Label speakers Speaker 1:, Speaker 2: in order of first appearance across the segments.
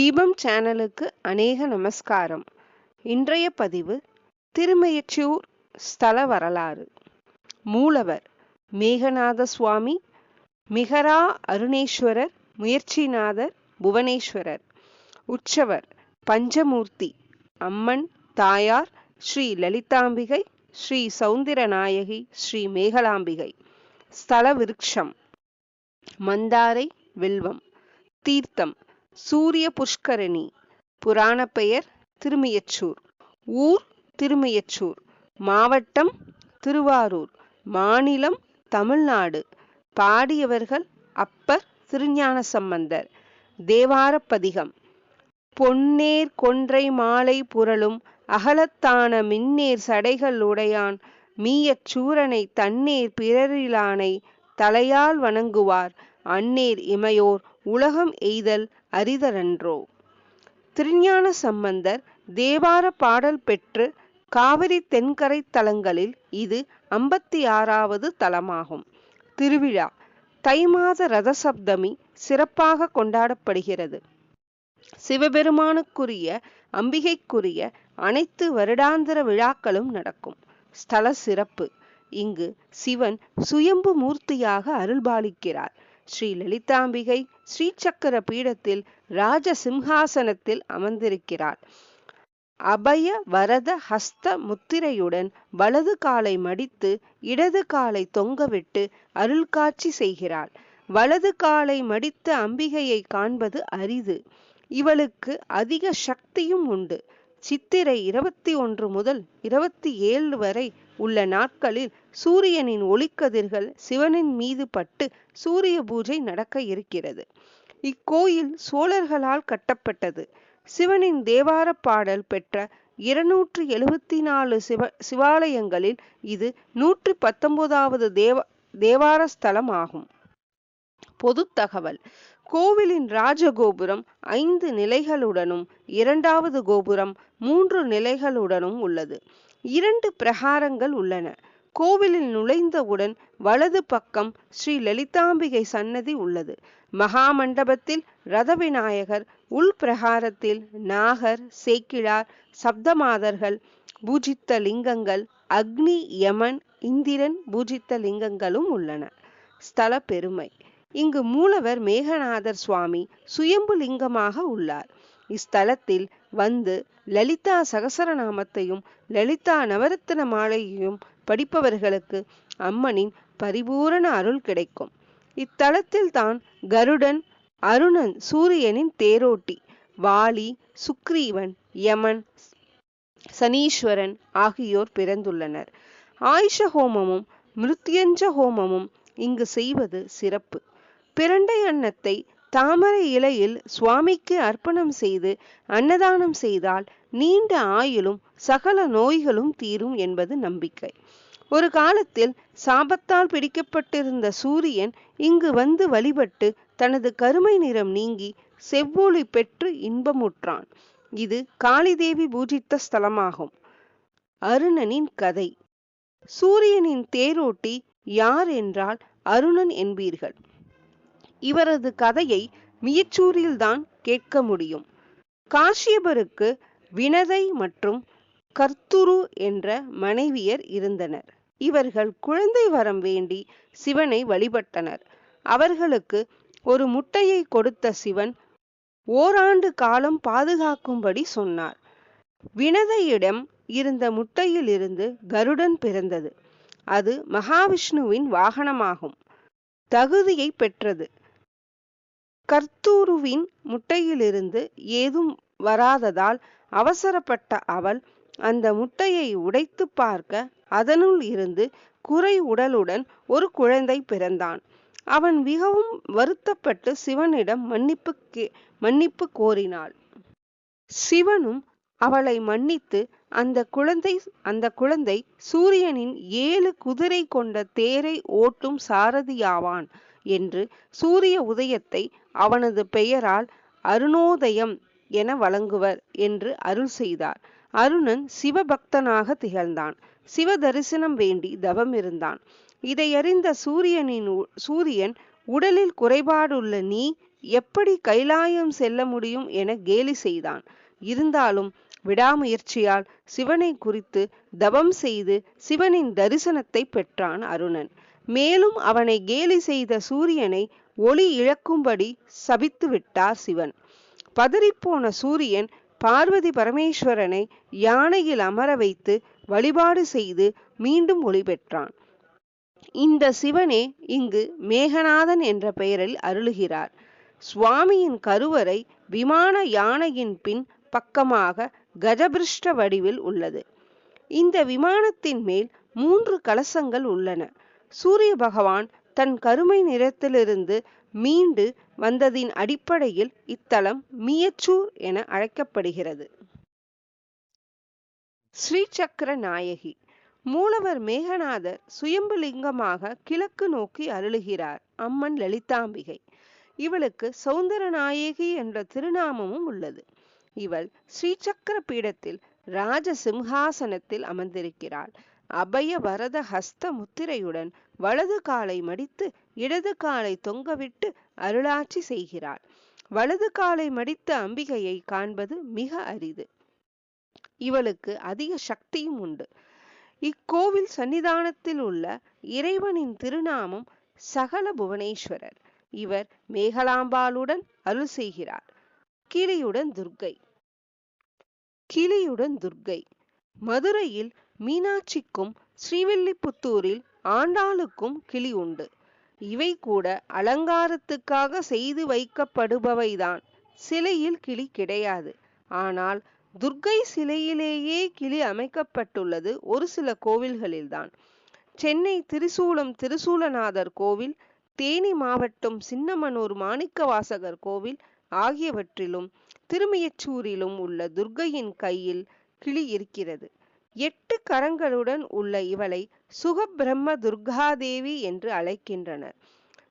Speaker 1: தீபம் சேனலுக்கு அநேக நமஸ்காரம். இன்றைய பதிவு திருமயச்சூர் ஸ்தல வரலாறு. மூலவர் மேகநாத சுவாமி மிகரா அருணேஸ்வரர் முயற்சிநாதர் புவனேஸ்வரர் உற்சவர் பஞ்சமூர்த்தி அம்மன் தாயார் ஸ்ரீ லலிதாம்பிகை ஸ்ரீ சௌந்தரநாயகி ஸ்ரீ மேகலாம்பிகை. ஸ்தல விருட்சம். மந்தாரை வில்வம். தீர்த்தம். சூரிய புஷ்கரணி. புராண பெயர் திருமியச்சூர். ஊர் திருமியச்சூர். மாவட்டம் திருவாரூர். மாநிலம் தமிழ்நாடு. பாடியவர்கள் அப்பர் திருஞான சம்பந்தர் தேவார பதிகம் பொன்னேர் கொன்றை மாலை புரளும் அகலத்தான மின்னேர் சடைகள் உடையான் மீயச் சூரனை தன்னேர் பிறரிலானை தலையால் வணங்குவார். அன்னேர் இமையோர் உலகம் எய்தல் அரிதரன்றோ திருஞான சம்பந்தர் தேவார பாடல் பெற்று காவிரி தென்கரை தலங்களில் இது ஐம்பத்தி ஆறாவது தலமாகும். திருவிழா தை மாத ரதசப்தமி சிறப்பாக கொண்டாடப்படுகிறது. சிவபெருமானுக்குரிய அம்பிகைக்குரிய அனைத்து வருடாந்திர விழாக்களும் நடக்கும். ஸ்தல சிறப்பு இங்கு சிவன் சுயம்பு மூர்த்தியாக அருள்பாலிக்கிறார். ஸ்ரீ லலிதாம்பிகை ஸ்ரீசக்கர பீடத்தில் ராஜ சிம்ஹாசனத்தில் அமர்ந்திருக்கிறார். அபய வரத ஹஸ்த முத்திரையுடன் வலது காலை மடித்து இடது காலை தொங்கவிட்டு அருள் காட்சி செய்கிறாள் வலது காலை மடித்த அம்பிகையை காண்பது அரிது. இவளுக்கு அதிக சக்தியும் உண்டு. சித்திரை இருபத்தி ஒன்று முதல் இருபத்தி ஏழு வரை உள்ள நாட்களில் சூரியனின் ஒளிக்கதிர்கள் சிவனின் மீது பட்டு சூரிய பூஜை நடக்க இருக்கிறது. இக்கோயில் சோழர்களால் கட்டப்பட்டது. சிவனின் தேவார பாடல் பெற்ற இருநூற்றி எழுபத்தி நாலு சிவ சிவாலயங்களில் இது நூற்றி பத்தொன்பதாவது தேவ தேவார ஸ்தலம் ஆகும் பொது தகவல். கோவிலின் ராஜகோபுரம் ஐந்து நிலைகளுடனும் இரண்டாவது கோபுரம் மூன்று நிலைகளுடனும் உள்ளது. இரண்டு பிரகாரங்கள் உள்ளன. கோவிலில் நுழைந்தவுடன் வலது பக்கம் ஸ்ரீ லலிதாம்பிகை சன்னதி உள்ளது. மகா மண்டபத்தில் ரத உள் பிரகாரத்தில் நாகர் சேக்கிழார் சப்தமாதர்கள் பூஜித்த லிங்கங்கள் அக்னி யமன் இந்திரன் பூஜித்த லிங்கங்களும் உள்ளன. ஸ்தல பெருமை. இங்கு மூலவர் மேகநாதர் சுவாமி சுயம்பு லிங்கமாக உள்ளார். இஸ்தலத்தில் வந்து லலிதா சகசரநாமத்தையும் லலிதா நவரத்தின மாலையையும் படிப்பவர்களுக்கு அம்மனின் பரிபூரண அருள் கிடைக்கும். இத்தலத்தில் தான் கருடன் அருணன் சூரியனின் தேரோட்டி வாலி சுக்ரீவன் யமன் சனீஸ்வரன் ஆகியோர் பிறந்துள்ளனர். ஆயுஷ ஹோமமும் மிருத்யஞ்ச ஹோமமும் இங்கு செய்வது சிறப்பு. பிரண்டை அன்னத்தை தாமரை இலையில் சுவாமிக்கு அர்ப்பணம் செய்து அன்னதானம் செய்தால் நீண்ட ஆயுளும் சகல நோய்களும் தீரும் என்பது நம்பிக்கை. ஒரு காலத்தில் சாபத்தால் பிடிக்கப்பட்டிருந்த சூரியன் இங்கு வந்து வழிபட்டு தனது கருமை நிறம் நீங்கி செவ்வொளி பெற்று இன்பமுற்றான். இது காளிதேவி பூஜித்த ஸ்தலமாகும். அருணனின் கதை. சூரியனின் தேரோட்டி யார் என்றால் அருணன் என்பீர்கள். இவரது கதையை மியச்சூரில்தான் கேட்க முடியும். காஷ்யபருக்கு வினதை மற்றும் கர்த்துரு என்ற மனைவியர் இருந்தனர். இவர்கள் குழந்தை வரம் வேண்டி சிவனை வழிபட்டனர். அவர்களுக்கு ஒரு முட்டையை கொடுத்த சிவன் ஓராண்டு காலம் பாதுகாக்கும்படி சொன்னார். வினதையிடம் இருந்த முட்டையிலிருந்து கருடன் பிறந்தது. அது மகாவிஷ்ணுவின் வாகனமாகும். தகுதியை பெற்றது. கர்த்தூருவின் முட்டையிலிருந்து ஏதும் வராததால் அவசரப்பட்ட அவள் அந்த முட்டையை உடைத்து பார்க்க அதனுள் இருந்து குறை உடலுடன் ஒரு குழந்தை பிறந்தான். அவன் மிகவும் வருத்தப்பட்டு சிவனிடம் மன்னிப்பு கே மன்னிப்பு கோரினாள். சிவனும் அவளை மன்னித்து அந்த குழந்தை அந்த குழந்தை சூரியனின் ஏழு குதிரை கொண்ட தேரை ஓட்டும் சாரதியாவான் என்று சூரிய உதயத்தை அவனது பெயரால் அருணோதயம் என வழங்குவர் என்று அருள் செய்தார். அருணன் சிவபக்தனாக திகழ்ந்தான். சிவ தரிசனம் வேண்டி தவம் இருந்தான். இதையறிந்த சூரியனின் சூரியன் உடலில் குறைபாடுள்ள நீ எப்படி கைலாயம் செல்ல முடியும் என கேலி செய்தான். இருந்தாலும் விடாமுயற்சியால் சிவனை குறித்து தவம் செய்து சிவனின் தரிசனத்தை பெற்றான் அருணன். மேலும் அவனை கேலி செய்த சூரியனை ஒளி இழக்கும்படி சபித்து விட்டார் சிவன். பதறிப்போன சூரியன் பார்வதி பரமேஸ்வரனை யானையில் அமர வைத்து வழிபாடு செய்து மீண்டும் ஒளி பெற்றான். இந்த சிவனே இங்கு மேகநாதன் என்ற பெயரில் அருளுகிறார். சுவாமியின் கருவறை விமான யானையின் பின் பக்கமாக கஜபிருஷ்ட வடிவில் உள்ளது. இந்த விமானத்தின் மேல் மூன்று கலசங்கள் உள்ளன. சூரிய பகவான் தன் கருமை நிறத்திலிருந்து மீண்டு வந்ததின் அடிப்படையில் இத்தலம் மியச்சூர் என அழைக்கப்படுகிறது. ஸ்ரீசக்கர நாயகி மூலவர் மேகநாதர் சுயம்புலிங்கமாக கிழக்கு நோக்கி அருளுகிறார் அம்மன் லலிதாம்பிகை. இவளுக்கு சௌந்தர நாயகி என்ற திருநாமமும் உள்ளது. இவள் ஸ்ரீசக்கர பீடத்தில் ராஜ சிம்ஹாசனத்தில் அமர்ந்திருக்கிறாள். அபய வரத ஹஸ்த முத்திரையுடன் வலது காலை மடித்து இடது காலை தொங்கவிட்டு அருளாட்சி செய்கிறாள் வலது காலை மடித்த அம்பிகையை காண்பது மிக அரிது. இவளுக்கு அதிக சக்தியும் உண்டு. இக்கோவில் சன்னிதானத்தில் உள்ள இறைவனின் திருநாமம் சகல புவனேஸ்வரர். இவர் மேகலாம்பாளுடன் அருள் செய்கிறார். கிளியுடன் துர்க்கை. கிளியுடன் துர்க்கை. மதுரையில் மீனாட்சிக்கும் ஸ்ரீவில்லிபுத்தூரில் ஆண்டாளுக்கும் கிளி உண்டு. இவை கூட அலங்காரத்துக்காக செய்து வைக்கப்படுபவைதான். சிலையில் கிளி கிடையாது. ஆனால் துர்க்கை சிலையிலேயே கிளி அமைக்கப்பட்டுள்ளது ஒரு சில கோவில்களில்தான். சென்னை திரிசூலம் திருசூலநாதர் கோவில் தேனி மாவட்டம் சின்னமனூர் மாணிக்கவாசகர் கோவில் ஆகியவற்றிலும் திருமயச்சூரிலும் உள்ள துர்க்கையின் கையில் கிளி இருக்கிறது. எட்டு கரங்களுடன் உள்ள இவளை சுக பிரம்ம துர்காதேவி என்று அழைக்கின்றனர்.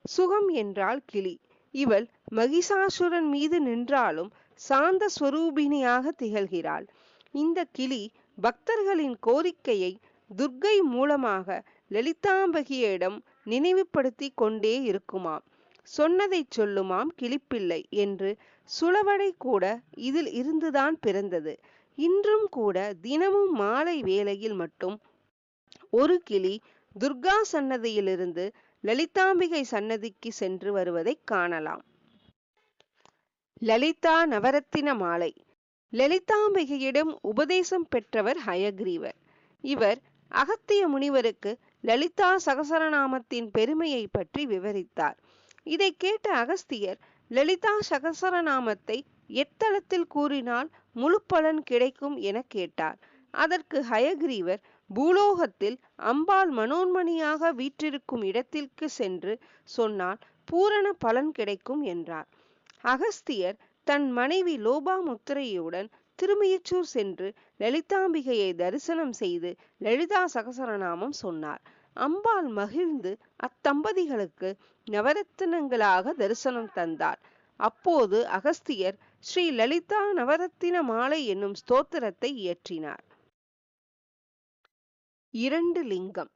Speaker 1: சுகம் என்றால் கிளி. இவள் மகிஷாசுரன் மீது நின்றாலும் சாந்த ஸ்வரூபிணியாக திகழ்கிறாள். இந்த கிளி பக்தர்களின் கோரிக்கையை துர்க்கை மூலமாக லலிதாம்பகியிடம் நினைவுபடுத்தி கொண்டே இருக்குமாம். சொன்னதை சொல்லுமாம் கிளிப்பிள்ளை என்று சுளவடை கூட இதில் இருந்துதான் பிறந்தது. இன்றும் கூட தினமும் மாலை வேளையில் மட்டும் ஒரு கிளி துர்கா சன்னதியிலிருந்து லலிதாம்பிகை சன்னதிக்கு சென்று வருவதை காணலாம். லலிதா நவரத்தின மாலை. லலிதாம்பிகையிடம் உபதேசம் பெற்றவர் ஹயக்ரீவர். இவர் அகத்திய முனிவருக்கு லலிதா சகசரநாமத்தின் பெருமையை பற்றி விவரித்தார். இதை கேட்ட அகஸ்தியர் லலிதா சகசரநாமத்தை எத்தளத்தில் கூறினால் முழு பலன் கிடைக்கும் என கேட்டார். அதற்கு ஹயக்ரீவர் பூலோகத்தில் அம்பாள் மனோன்மணியாக வீற்றிருக்கும் இடத்திற்கு சென்று சொன்னால் பூரண பலன் கிடைக்கும் என்றார். அகஸ்தியர் தன் மனைவி லோபாமுத்திரையுடன் திருமயச்சூர் சென்று லலிதாம்பிகையை தரிசனம் செய்து லலிதா சகசரநாமம் சொன்னார். அம்பாள் மகிழ்ந்து அத்தம்பதிகளுக்கு நவரத்தினங்களாக தரிசனம் தந்தார். அப்போது அகஸ்தியர் ஸ்ரீ லலிதா நவரத்தின மாலை என்னும் ஸ்தோத்திரத்தை இயற்றினார். இரண்டு லிங்கம்.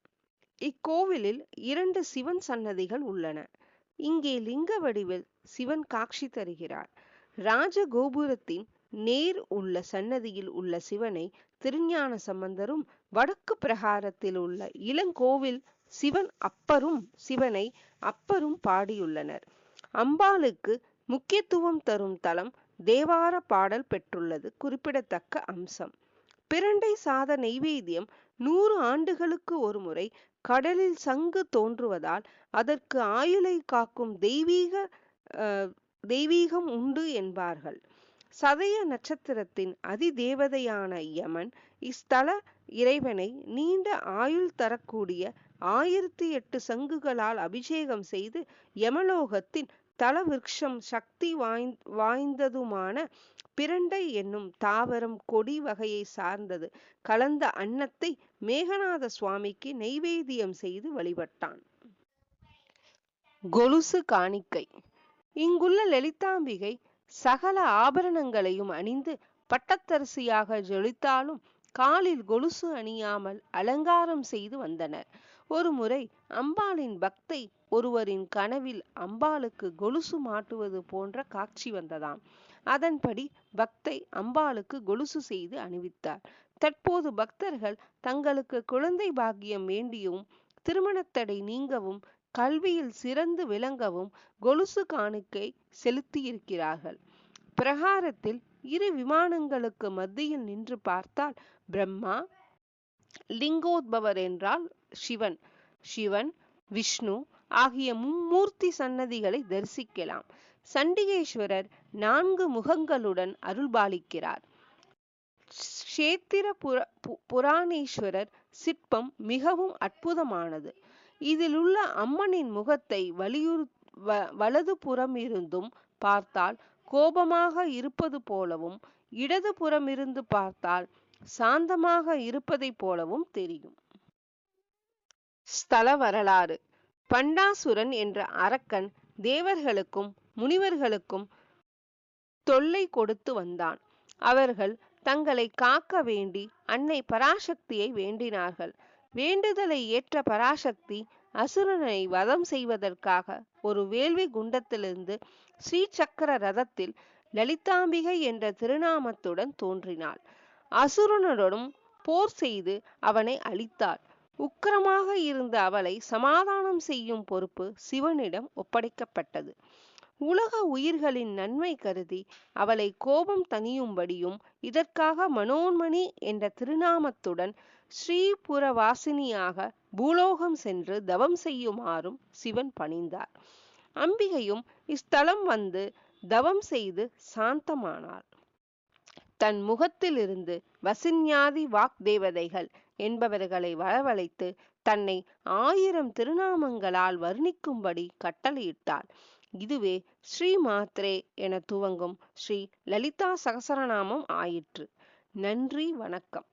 Speaker 1: இக்கோவிலில் இரண்டு சிவன் சன்னதிகள் உள்ளன. இங்கே லிங்க வடிவில் சிவன் காட்சி தருகிறார். ராஜகோபுரத்தின் நேர் உள்ள சன்னதியில் உள்ள சிவனை திருஞான சம்பந்தரும் வடக்கு பிரகாரத்தில் உள்ள இளங்கோவில் சிவன் அப்பரும் சிவனை அப்பரும் பாடியுள்ளனர். அம்பாளுக்கு முக்கியத்துவம் தரும் தலம் தேவார பாடல் பெற்றுள்ளது. குறிப்பிடத்தக்க அம்சம். பிரண்டை சாத நெய்வேத்தியம் நூறு ஆண்டுகளுக்கு ஒரு முறை கடலில் சங்கு தோன்றுவதால் அதற்கு ஆயுளை காக்கும் தெய்வீக தெய்வீகம் உண்டு என்பார்கள். சதய நட்சத்திரத்தின் அதிதேவதையான யமன் இஸ்தல இறைவனை நீண்ட ஆயுள் தரக்கூடிய ஆயிரத்தி எட்டு சங்குகளால் அபிஷேகம் செய்து யமலோகத்தின் தல சக்தி வாய் வாய்ந்ததுமான பிரண்டை என்னும் தாவரம் கொடி வகையை சார்ந்தது. கலந்த அன்னத்தை மேகநாத சுவாமிக்கு நெய்வேத்தியம் செய்து வழிபட்டான். கொலுசு காணிக்கை. இங்குள்ள லலிதாம்பிகை சகல ஆபரணங்களையும் அணிந்து பட்டத்தரசியாக ஜொலித்தாலும் காலில் கொலுசு அணியாமல் அலங்காரம் செய்து வந்தனர். ஒருமுறை அம்பாளின் பக்தை ஒருவரின் கனவில் அம்பாளுக்கு கொலுசு மாட்டுவது போன்ற காட்சி வந்ததாம். அதன்படி பக்தை அம்பாளுக்கு கொலுசு செய்து அணிவித்தார். தற்போது பக்தர்கள் தங்களுக்கு குழந்தை பாக்கியம் வேண்டியும் திருமணத்தடை நீங்கவும் கல்வியில் சிறந்து விளங்கவும் கொலுசு காணிக்கை செலுத்தியிருக்கிறார்கள். பிரகாரத்தில் இரு விமானங்களுக்கு மத்தியில் நின்று பார்த்தால் பிரம்மா லிங்கோத்பவர் என்றால் சிவன் சிவன் விஷ்ணு ஆகிய மும்மூர்த்தி சன்னதிகளை தரிசிக்கலாம். சண்டிகேஸ்வரர் நான்கு முகங்களுடன் அருள்பாலிக்கிறார். கஷேத்திர புர புராணேஸ்வரர் சிற்பம் மிகவும் அற்புதமானது. இதில் உள்ள அம்மனின் முகத்தை வலியுறு வலது புறம் இருந்தும் பார்த்தால் கோபமாக இருப்பது போலவும் இடது புறமிருந்து பார்த்தால் சாந்தமாக இருப்பதை போலவும் தெரியும். ஸ்தல வரலாறு. பண்டாசுரன் என்ற அரக்கன் தேவர்களுக்கும் முனிவர்களுக்கும் தொல்லை கொடுத்து வந்தான். அவர்கள் தங்களை காக்க வேண்டி அன்னை பராசக்தியை வேண்டினார்கள். வேண்டுதலை ஏற்ற பராசக்தி அசுரனை வதம் செய்வதற்காக ஒரு வேள்வி குண்டத்திலிருந்து ஸ்ரீ சக்கர ரதத்தில் லலிதாம்பிகை என்ற திருநாமத்துடன் தோன்றினாள். அசுரனுடனும் போர் செய்து அவனை அழித்தாள். உக்கிரமாக இருந்த அவளை சமாதானம் செய்யும் பொறுப்பு சிவனிடம் ஒப்படைக்கப்பட்டது. உலக உயிர்களின் நன்மை கருதி அவளை கோபம் தணியும்படியும் இதற்காக மனோன்மணி என்ற திருநாமத்துடன் ஸ்ரீபுரவாசினியாக பூலோகம் சென்று தவம் செய்யுமாறும் சிவன் பணிந்தார். அம்பிகையும் இஸ்தலம் வந்து தவம் செய்து சாந்தமானாள். தன் முகத்திலிருந்து வசின்யாதி வாக்தேவதைகள் என்பவர்களை வரவழைத்து தன்னை ஆயிரம் திருநாமங்களால் வர்ணிக்கும்படி கட்டளையிட்டாள். இதுவே ஸ்ரீ மாத்ரே என துவங்கும் ஸ்ரீ லலிதா சகசரநாமம் ஆயிற்று. நன்றி வணக்கம்.